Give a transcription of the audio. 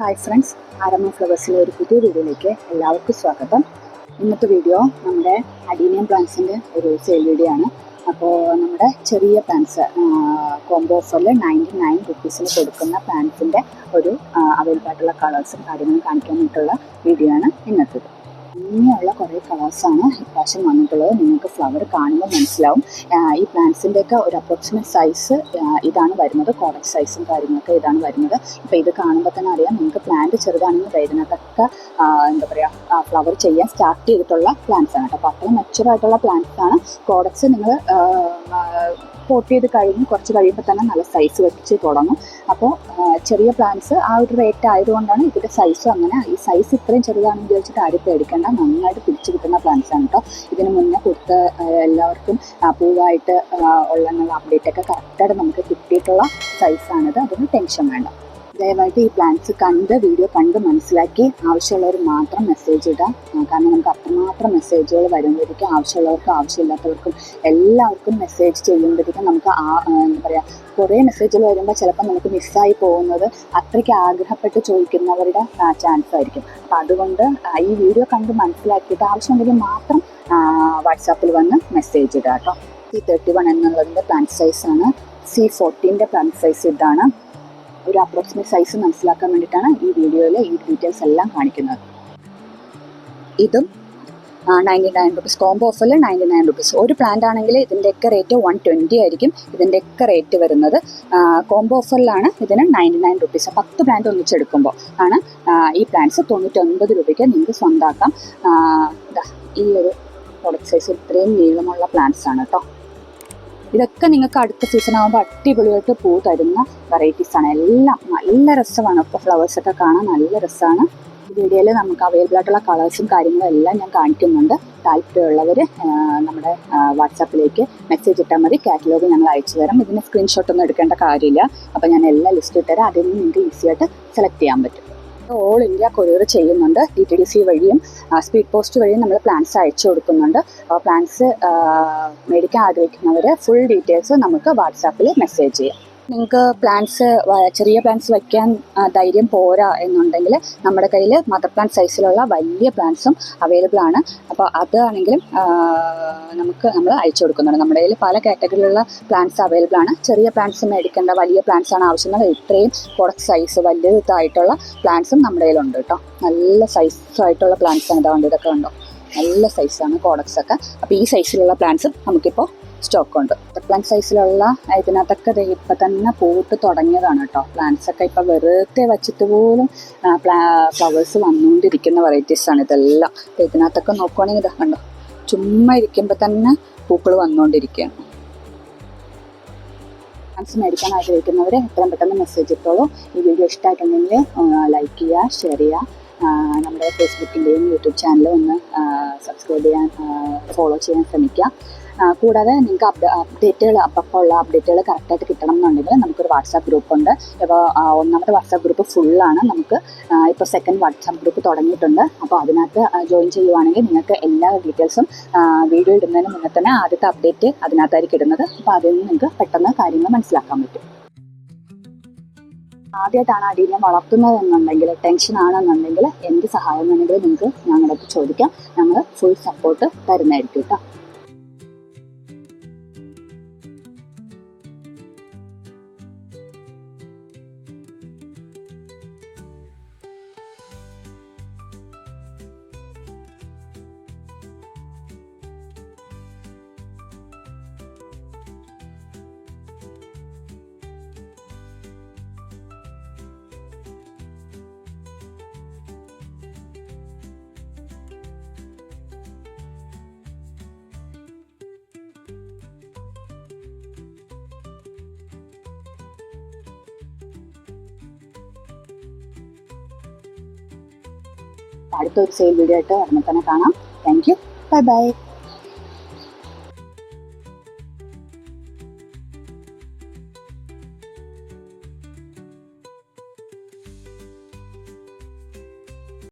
Hi friends ആരമ ഫ്ലവേഴ്സിലെ ഒരു പുതിയ വീഡിയോയിലേക്ക് എല്ലാവർക്കും സ്വാഗതം. ഇന്നത്തെ വീഡിയോ നമ്മുടെ അഡീനിയം പ്ലാന്റ്സിന്റെ ഒരു സെയിൽ വീഡിയോ ആണ്. അപ്പോൾ നമ്മുടെ ചെറിയ പ്ലാന്റ്സ് കോംബോ ഓഫറിൽ നയന്റി നയൻ റുപ്പീസിന് കൊടുക്കുന്ന പ്ലാന്റ്സിന്റെ ഒരു അവൈലബിൾ ആയിട്ടുള്ള കളേഴ്സും കാര്യങ്ങളും കാണിക്കാനായിട്ടുള്ള വീഡിയോ ആണ് ഇന്നത്തേത്. ഇങ്ങനെയുള്ള കുറേ ഫ്ലവേഴ്സാണ് ഇപ്രാവശ്യം വന്നിട്ടുള്ളത്. നിങ്ങൾക്ക് ഫ്ലവർ കാണുമ്പോൾ മനസ്സിലാവും. ഈ പ്ലാന്റ്സിന്റെയൊക്കെ ഒരു അപ്രോക്സിമേറ്റ് സൈസ് ഇതാണ് വരുന്നത്. കോഡക്ട് സൈസും കാര്യങ്ങളൊക്കെ ഇതാണ് വരുന്നത്. ഇപ്പോൾ ഇത് കാണുമ്പോൾ തന്നെ അറിയാം നിങ്ങൾക്ക് പ്ലാന്റ് ചെറുതാണെന്ന് വരുന്നതൊക്കെ എന്താ പറയുക ഫ്ലവർ ചെയ്യാൻ സ്റ്റാർട്ട് ചെയ്തിട്ടുള്ള പ്ലാന്റ്സ് ആണ്. കേട്ടോ അപ്പോൾ അത്ര മെച്ചറായിട്ടുള്ള പ്ലാന്റ്സാണ് പ്ലാന്റ്സ് ആണ് പ്രോഡക്ട്സ് നിങ്ങൾ പോട്ട് ചെയ്ത് കഴിഞ്ഞ് കുറച്ച് കഴിയുമ്പോൾ തന്നെ നല്ല സൈസ് വെച്ച് തുടങ്ങും. അപ്പോൾ ചെറിയ പ്ലാന്റ്സ് ആ ഒരു റേറ്റ് ആയതുകൊണ്ടാണ് ഇതിന്റെ സൈസും അങ്ങനെ. ഈ സൈസ് ഇത്രയും ചെറുതാണെന്ന് വിചാരിച്ചിട്ട് ആരും പേടിക്കേണ്ട. നന്നായിട്ട് പിടിച്ചു കിട്ടുന്ന പ്ലാന്റ്സ് ആണ് കേട്ടോ ഇതിന് മുന്നേ കൊടുത്ത എല്ലാവർക്കും പൂവായിട്ട് ഉള്ള അപ്ഡേറ്റ് ഒക്കെ കറക്റ്റായിട്ട് നമുക്ക് കിട്ടിയിട്ടുള്ള സൈസാണിത് അതിന് ടെൻഷൻ വേണ്ട. ദയവായിട്ട് ഈ പ്ലാൻസ് കണ്ട് വീഡിയോ കണ്ട് മനസ്സിലാക്കി. ആവശ്യമുള്ളവർ മാത്രം മെസ്സേജ് ഇടാം കാരണം നമുക്ക് അത്രമാത്രം മെസ്സേജുകൾ വരുമ്പോഴേക്കും ആവശ്യമുള്ളവർക്കും ആവശ്യമില്ലാത്തവർക്കും എല്ലാവർക്കും മെസ്സേജ് ചെയ്യുമ്പോഴേക്കും നമുക്ക് ആ എന്താ പറയുക കുറേ മെസ്സേജുകൾ വരുമ്പോൾ ചിലപ്പോൾ നമുക്ക് മിസ്സായി പോകുന്നത് അത്രയ്ക്ക് ആഗ്രഹപ്പെട്ട് ചോദിക്കുന്നവരുടെ ചാൻസ് ആയിരിക്കും. അപ്പം അതുകൊണ്ട് ഈ വീഡിയോ കണ്ട് മനസ്സിലാക്കിയിട്ട് ആവശ്യമുണ്ടെങ്കിൽ മാത്രം വാട്സാപ്പിൽ വന്ന് മെസ്സേജ് ഇടുക കേട്ടോ. സി തേർട്ടി വൺ എന്നുള്ളതിന്റെ പ്ലാന്റ് സൈസാണ് സി ഫോർട്ടീന്റെ പ്ലാന്റ് സൈസ് ഇതാണ്. ഒരു അപ്രോക്സിമേറ്റ് സൈസ് മനസ്സിലാക്കാൻ വേണ്ടിയിട്ടാണ് ഈ വീഡിയോയിൽ ഈ ഡീറ്റെയിൽസ് എല്ലാം കാണിക്കുന്നത്. ഇതും നയന്റി നയൻ റുപ്പീസ് കോംബോ ഓഫറിൽ നയന്റി നയൻ റുപ്പീസ് ഒരു പ്ലാന്റ് ആണെങ്കിൽ ഇതിന്റെയൊക്കെ റേറ്റ് വൺ ട്വന്റി ആയിരിക്കും. ഇതിന്റെയൊക്കെ റേറ്റ് വരുന്നത്. കോംബോ ഓഫറിലാണ് ഇതിന് നയന്റി നയൻ റുപ്പീസ് പത്ത് പ്ലാന്റ് ഒന്നിച്ചെടുക്കുമ്പോൾ ആണ് ഈ പ്ലാന്റ്സ് തൊണ്ണൂറ്റൊൻപത് രൂപയ്ക്ക് നിങ്ങൾക്ക് സ്വന്തമാക്കാം ഈ ഒരു പ്രൊഡക്റ്റ് സൈസ് ഇത്രയും നീളമുള്ള പ്ലാന്റ്സ് ആണ് കേട്ടോ ഇതൊക്കെ നിങ്ങൾക്ക് അടുത്ത സീസൺ ആകുമ്പോൾ അടിപൊളിയായിട്ട് പൂ തരുന്ന വെറൈറ്റീസ് ആണ്. എല്ലാം നല്ല രസമാണ്. ഇപ്പോൾ ഫ്ലവേഴ്സ് ഒക്കെ കാണാൻ നല്ല രസമാണ്. വീഡിയോയിൽ നമുക്ക് അവൈലബിൾ ആയിട്ടുള്ള കളേഴ്സും കാര്യങ്ങളും എല്ലാം ഞാൻ കാണിക്കുന്നുണ്ട്. താല്പര്യമുള്ളവർ നമ്മുടെ വാട്സാപ്പിലേക്ക് മെസ്സേജ് ഇട്ടാൽ മതി. കാറ്റലോഗ് ഞങ്ങൾ അയച്ചു തരാം. ഇതിന് സ്ക്രീൻഷോട്ടൊന്നും എടുക്കേണ്ട കാര്യമില്ല. അപ്പോൾ ഞാൻ എല്ലാ ലിസ്റ്റ് ഇട്ടുതരാം അതിൽ നിന്ന് നിങ്ങൾക്ക് ഈസിയായിട്ട് സെലക്ട് ചെയ്യാൻ പറ്റും. ഓൾ ഇന്ത്യ കൊറിയർ ചെയ്യുന്നുണ്ട്. ഡി ടി ഡി സി വഴിയും സ്പീഡ് പോസ്റ്റ് വഴിയും നമ്മൾ പ്ലാൻസ് അയച്ചു കൊടുക്കുന്നുണ്ട്. പ്ലാൻസ് മേടിക്കാൻ ആഗ്രഹിക്കുന്നവർ ഫുൾ ഡീറ്റെയിൽസ് നമുക്ക് വാട്സാപ്പിൽ മെസ്സേജ് ചെയ്യാം. നിങ്ങൾക്ക് പ്ലാന്റ്സ് ചെറിയ പ്ലാന്റ്സ് വയ്ക്കാൻ ധൈര്യം പോരാ എന്നുണ്ടെങ്കിൽ നമ്മുടെ കയ്യിൽ മദർ പ്ലാന്റ് സൈസിലുള്ള വലിയ പ്ലാന്റ്സും അവൈലബിൾ ആണ്. അപ്പോൾ അതാണെങ്കിലും നമുക്ക് നമ്മൾ അയച്ചു കൊടുക്കുന്നുണ്ട്. നമ്മുടെ കയ്യിൽ പല കാറ്റഗറിയിലുള്ള പ്ലാന്റ്സ് അവൈലബിൾ ആണ്. ചെറിയ പ്ലാന്റ്സ് മേടിക്കേണ്ട വലിയ പ്ലാന്റ്സ് ആണ് ആവശ്യമുള്ളത്. ഇത്രയും പ്രൊഡക്റ്റ് സൈസ് വലുതായിട്ടുള്ള പ്ലാന്റ്സും നമ്മുടെ കയ്യിലുണ്ട് കേട്ടോ. നല്ല സൈസ് ആയിട്ടുള്ള പ്ലാന്റ്സ് ആണ്. ഇതാണ്ട് ഇതൊക്കെ ഉണ്ടോ നല്ല സൈസാണ് കോഡക്സ് ഒക്കെ. അപ്പോൾ ഈ സൈസിലുള്ള പ്ലാന്റ്സും നമുക്കിപ്പോൾ സ്റ്റോക്ക് ഉണ്ട്. പ്ലാന്റ് സൈസിലുള്ള ഇതിനകത്തൊക്കെ ഇപ്പം തന്നെ പൂട്ട് തുടങ്ങിയതാണ് കേട്ടോ പ്ലാന്റ്സ് ഒക്കെ ഇപ്പം വെറുതെ വെച്ചിട്ട് പോലും ഫ്ലവേഴ്സ് വന്നുകൊണ്ടിരിക്കുന്ന വെറൈറ്റീസ് ആണ് ഇതെല്ലാം. ഇതിനകത്തൊക്കെ നോക്കുവാണെങ്കിൽ ഇതൊക്കെ കണ്ടോ? ചുമ്മാ ഇരിക്കുമ്പോൾ തന്നെ പൂക്കൾ വന്നുകൊണ്ടിരിക്കുകയാണ് പ്ലാന്റ്സ് മേടിക്കാൻ ആഗ്രഹിക്കുന്നവർ എത്രയും പെട്ടെന്ന് മെസ്സേജ് ഇട്ടോളൂ. ഈ വീഡിയോ ഇഷ്ടമായിട്ടുണ്ടെങ്കിൽ ലൈക്ക് ചെയ്യുക ഷെയർ ചെയ്യുക. നമ്മുടെ ഫേസ്ബുക്കിന്റെയും യൂട്യൂബ് ചാനലും ഒന്ന് സബ്സ്ക്രൈബ് ചെയ്യാൻ ഫോളോ ചെയ്യാൻ ശ്രമിക്കുക. കൂടാതെ നിങ്ങൾക്ക് അപ്ഡേ അപ്ഡേറ്റുകൾ അപ്പോൾ ഉള്ള അപ്ഡേറ്റുകൾ കറക്റ്റായിട്ട് കിട്ടണം എന്നുണ്ടെങ്കിൽ നമുക്കൊരു വാട്സാപ്പ് ഗ്രൂപ്പ് ഉണ്ട്. ഇപ്പോൾ ഒന്നാമത്തെ വാട്സാപ്പ് ഗ്രൂപ്പ് ഫുള്ളാണ് നമുക്ക് ഇപ്പോൾ സെക്കൻഡ് വാട്സാപ്പ് ഗ്രൂപ്പ് തുടങ്ങിയിട്ടുണ്ട്. അപ്പോൾ അതിനകത്ത് ജോയിൻ ചെയ്യുവാണെങ്കിൽ നിങ്ങൾക്ക് എല്ലാ ഡീറ്റെയിൽസും വീഡിയോ ഇടുന്നതിന് മുന്നേ തന്നെ ആദ്യത്തെ അപ്ഡേറ്റ് അതിനകത്തായിരിക്കും ഇടുന്നത്. അപ്പോൾ അതിൽ നിന്ന് നിങ്ങൾക്ക് പെട്ടെന്ന് കാര്യങ്ങൾ മനസ്സിലാക്കാൻ പറ്റും. ആദ്യമായിട്ടാണ് അടീനെ വളർത്തുന്നത് എന്നുണ്ടെങ്കിൽ ടെൻഷൻ ആണെന്നുണ്ടെങ്കിൽ എന്ത് സഹായം വേണമെങ്കിലും നിങ്ങൾക്ക് ഞങ്ങളുടെ ചോദിക്കാം. ഞങ്ങൾ ഫുൾ സപ്പോർട്ട് തരുന്നതായിരിക്കും കേട്ടോ. അടുത്തൊരു സെയിൽ വീഡിയോ ആയിട്ട് ഉടനെ തന്നെ കാണാം. Thank you bye bye